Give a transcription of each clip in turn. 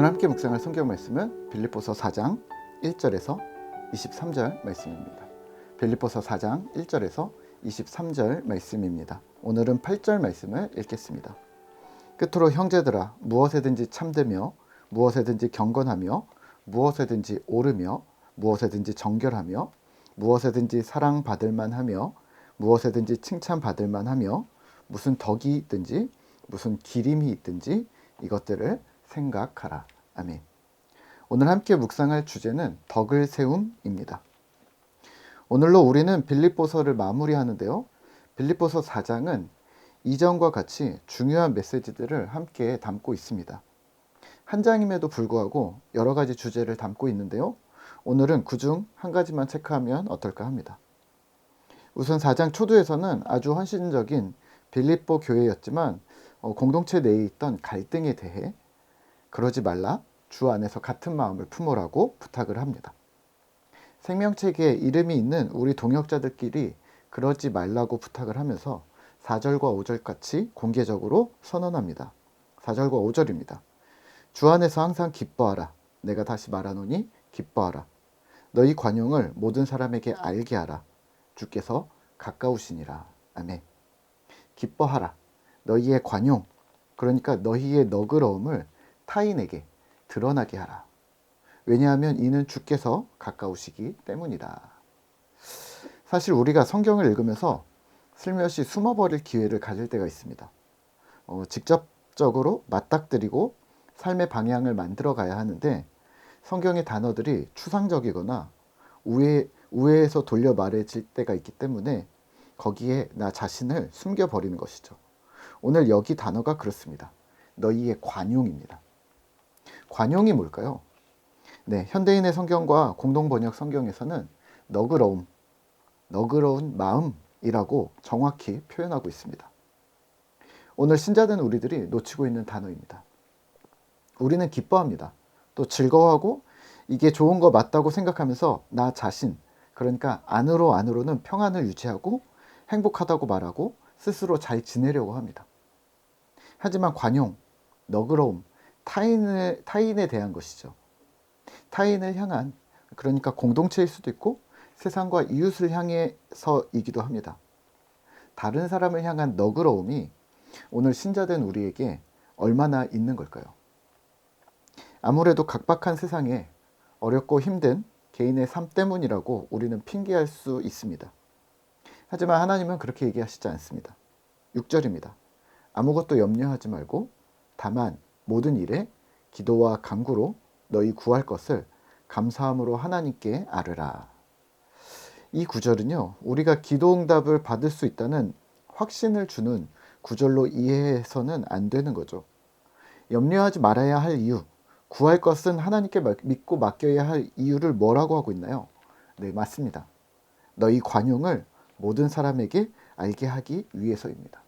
오늘 함께 묵상할 성경 말씀은 빌립보서 4장 1절에서 23절 말씀입니다. 빌립보서 4장 1절에서 23절 말씀입니다. 오늘은 8절 말씀을 읽겠습니다. 끝으로 형제들아 무엇에든지 참되며 무엇에든지 경건하며 무엇에든지 오르며 무엇에든지 정결하며 무엇에든지 사랑받을 만하며 무엇에든지 칭찬받을 만하며 무슨 덕이 있든지 무슨 기림이 있든지 이것들을 생각하라. 아멘. 오늘 함께 묵상할 주제는 덕을 세움입니다. 오늘로 우리는 빌립보서를 마무리하는데요. 빌립보서 4장은 이전과 같이 중요한 메시지들을 함께 담고 있습니다. 한 장임에도 불구하고 여러 가지 주제를 담고 있는데요. 오늘은 그중 한 가지만 체크하면 어떨까 합니다. 우선 4장 초두에서는 아주 헌신적인 빌립보 교회였지만 어, 공동체 내에 있던 갈등에 대해 그러지 말라 주 안에서 같은 마음을 품으라고 부탁을 합니다. 생명책에 이름이 있는 우리 동역자들끼리 그러지 말라고 부탁을 하면서 4절과 5절 같이 공개적으로 선언합니다. 4절과 5절입니다. 주 안에서 항상 기뻐하라. 내가 다시 말하노니 기뻐하라. 너희 관용을 모든 사람에게 알게 하라. 주께서 가까우시니라. 아멘. 기뻐하라. 너희의 관용, 그러니까 너희의 너그러움을 타인에게 드러나게 하라. 왜냐하면 이는 주께서 가까우시기 때문이다. 사실 우리가 성경을 읽으면서 슬며시 숨어버릴 기회를 가질 때가 있습니다. 어, 직접적으로 맞닥뜨리고 삶의 방향을 만들어 가야 하는데 성경의 단어들이 추상적이거나 우회, 우회에서 돌려 말해질 때가 있기 때문에 거기에 나 자신을 숨겨버리는 것이죠. 오늘 여기 단어가 그렇습니다. 너희의 관용입니다. 관용이 뭘까요? 네, 현대인의 성경과 공동 번역 성경에서는 너그러움, 너그러운 마음이라고 정확히 표현하고 있습니다. 오늘 신자된 우리들이 놓치고 있는 단어입니다. 우리는 기뻐합니다. 또 즐거워하고 이게 좋은 거 맞다고 생각하면서 나 자신, 그러니까 안으로 안으로는 평안을 유지하고 행복하다고 말하고 스스로 잘 지내려고 합니다. 하지만 관용, 너그러움, 타인을, 타인에 대한 것이죠. 타인을 향한, 그러니까 공동체일 수도 있고 세상과 이웃을 향해서이기도 합니다. 다른 사람을 향한 너그러움이 오늘 신자된 우리에게 얼마나 있는 걸까요? 아무래도 각박한 세상에 어렵고 힘든 개인의 삶 때문이라고 우리는 핑계할 수 있습니다. 하지만 하나님은 그렇게 얘기하시지 않습니다. 6절입니다. 아무것도 염려하지 말고 다만 모든 일에 기도와 간구로 너희 구할 것을 감사함으로 하나님께 아뢰라. 이 구절은요, 우리가 기도 응답을 받을 수 있다는 확신을 주는 구절로 이해해서는 안 되는 거죠. 염려하지 말아야 할 이유, 구할 것은 하나님께 믿고 맡겨야 할 이유를 뭐라고 하고 있나요? 네, 맞습니다. 너희 관용을 모든 사람에게 알게 하기 위해서입니다.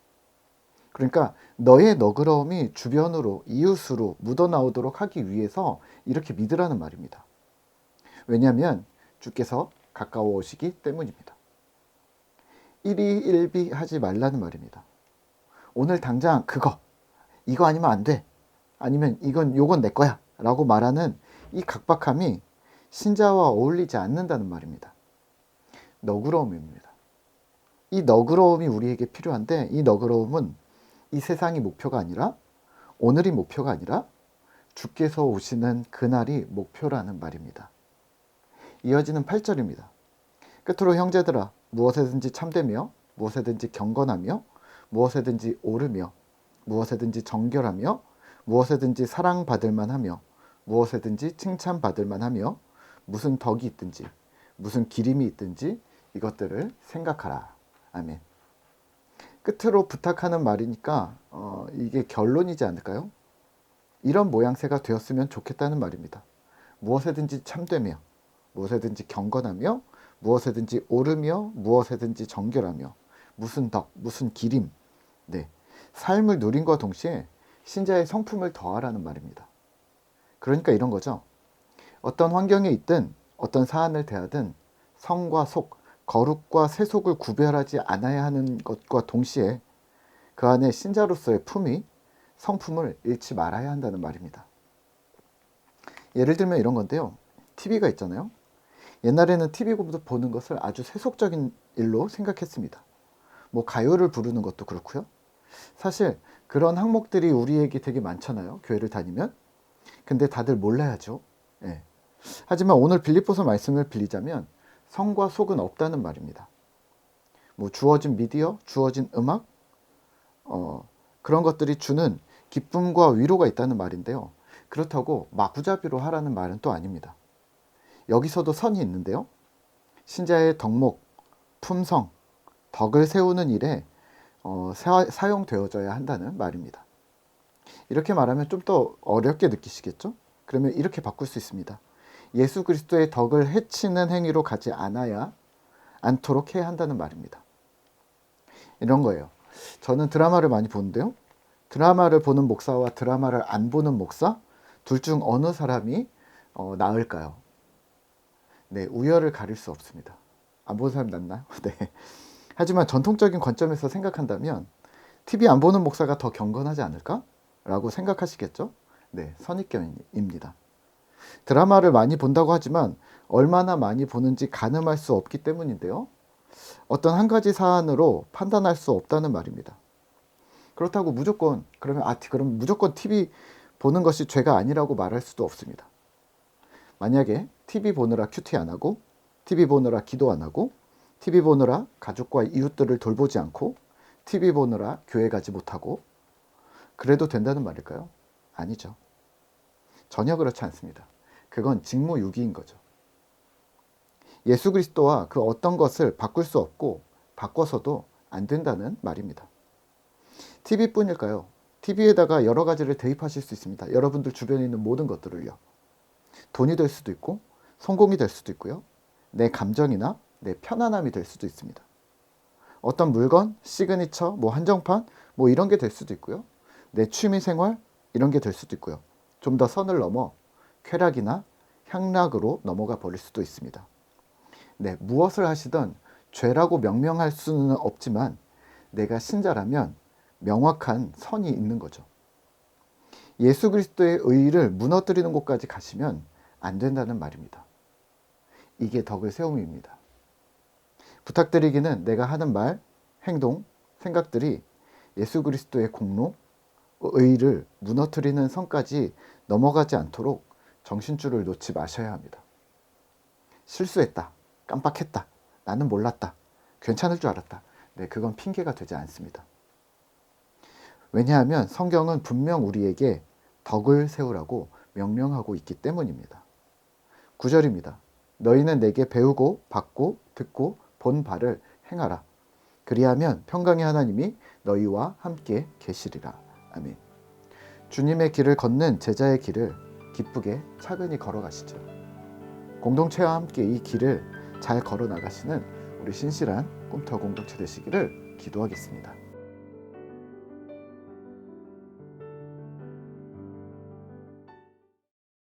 그러니까 너의 너그러움이 주변으로 이웃으로 묻어나오도록 하기 위해서 이렇게 믿으라는 말입니다. 왜냐하면 주께서 가까워 오시기 때문입니다. 일희일비 하지 말라는 말입니다. 오늘 당장 그거 이거 아니면 안 돼. 아니면 이건 요건 내 거야. 라고 말하는 이 각박함이 신자와 어울리지 않는다는 말입니다. 너그러움입니다. 이 너그러움이 우리에게 필요한데 이 너그러움은 이 세상이 목표가 아니라 오늘이 목표가 아니라 주께서 오시는 그날이 목표라는 말입니다. 이어지는 8절입니다. 끝으로 형제들아 무엇에든지 참되며 무엇에든지 경건하며 무엇에든지 오르며 무엇에든지 정결하며 무엇에든지 사랑받을 만하며 무엇에든지 칭찬받을 만하며 무슨 덕이 있든지 무슨 기림이 있든지 이것들을 생각하라. 아멘. 끝으로 부탁하는 말이니까 어, 이게 결론이지 않을까요? 이런 모양새가 되었으면 좋겠다는 말입니다. 무엇에든지 참되며 무엇에든지 경건하며 무엇에든지 오르며 무엇에든지 정결하며 무슨 덕, 무슨 기림 네. 삶을 누린과 동시에 신자의 성품을 더하라는 말입니다. 그러니까 이런 거죠. 어떤 환경에 있든 어떤 사안을 대하든 성과 속, 거룩과 세속을 구별하지 않아야 하는 것과 동시에 그 안에 신자로서의 품위, 성품을 잃지 말아야 한다는 말입니다. 예를 들면 이런 건데요. TV가 있잖아요. 옛날에는 TV 보는 것을 아주 세속적인 일로 생각했습니다. 뭐 가요를 부르는 것도 그렇고요. 사실 그런 항목들이 우리에게 되게 많잖아요. 교회를 다니면. 근데 다들 몰라야죠. 예. 하지만 오늘 빌립보서 말씀을 빌리자면 성과 속은 없다는 말입니다. 뭐 주어진 미디어, 주어진 음악, 어, 그런 것들이 주는 기쁨과 위로가 있다는 말인데요. 그렇다고 마구잡이로 하라는 말은 또 아닙니다. 여기서도 선이 있는데요. 신자의 덕목, 품성, 덕을 세우는 일에 어, 사, 용되어져야 한다는 말입니다. 이렇게 말하면 좀 더 어렵게 느끼시겠죠? 그러면 이렇게 바꿀 수 있습니다. 예수 그리스도의 덕을 해치는 행위로 가지 않아야 않도록 해야 한다는 말입니다. 이런 거예요. 저는 드라마를 많이 보는데요. 드라마를 보는 목사와 드라마를 안 보는 목사 둘 중 어느 사람이 어, 나을까요? 네, 우열을 가릴 수 없습니다. 안 보는 사람 낫나요? 네. 하지만 전통적인 관점에서 생각한다면 TV 안 보는 목사가 더 경건하지 않을까? 라고 생각하시겠죠? 네, 선입견입니다. 드라마를 많이 본다고 하지만 얼마나 많이 보는지 가늠할 수 없기 때문인데요. 어떤 한 가지 사안으로 판단할 수 없다는 말입니다. 그렇다고 무조건 그러면 아 그럼 무조건 TV 보는 것이 죄가 아니라고 말할 수도 없습니다. 만약에 TV 보느라 큐티 안 하고 TV 보느라 기도 안 하고 TV 보느라 가족과 이웃들을 돌보지 않고 TV 보느라 교회 가지 못하고 그래도 된다는 말일까요? 아니죠. 전혀 그렇지 않습니다. 그건 직무유기인 거죠. 예수 그리스도와 그 어떤 것을 바꿀 수 없고 바꿔서도 안 된다는 말입니다. TV뿐일까요? TV에다가 여러 가지를 대입하실 수 있습니다. 여러분들 주변에 있는 모든 것들을요. 돈이 될 수도 있고 성공이 될 수도 있고요. 내 감정이나 내 편안함이 될 수도 있습니다. 어떤 물건, 시그니처, 뭐 한정판, 뭐 이런 게 될 수도 있고요. 내 취미 생활 이런 게 될 수도 있고요. 좀 더 선을 넘어 쾌락이나 향락으로 넘어가 버릴 수도 있습니다. 네, 무엇을 하시든 죄라고 명명할 수는 없지만 내가 신자라면 명확한 선이 있는 거죠. 예수 그리스도의 의를 무너뜨리는 곳까지 가시면 안 된다는 말입니다. 이게 덕을 세움입니다. 부탁드리기는 내가 하는 말, 행동, 생각들이 예수 그리스도의 공로, 의를 무너뜨리는 선까지 넘어가지 않도록 정신줄을 놓지 마셔야 합니다. 실수했다. 깜빡했다. 나는 몰랐다. 괜찮을 줄 알았다. 네, 그건 핑계가 되지 않습니다. 왜냐하면 성경은 분명 우리에게 덕을 세우라고 명령하고 있기 때문입니다. 9절입니다. 너희는 내게 배우고 받고 듣고 본 바를 행하라. 그리하면 평강의 하나님이 너희와 함께 계시리라. 아멘. 주님의 길을 걷는 제자의 길을 기쁘게 차근히 걸어가시죠. 공동체와 함께 이 길을 잘 걸어 나가시는 우리 신실한 꿈터 공동체 되시기를 기도하겠습니다.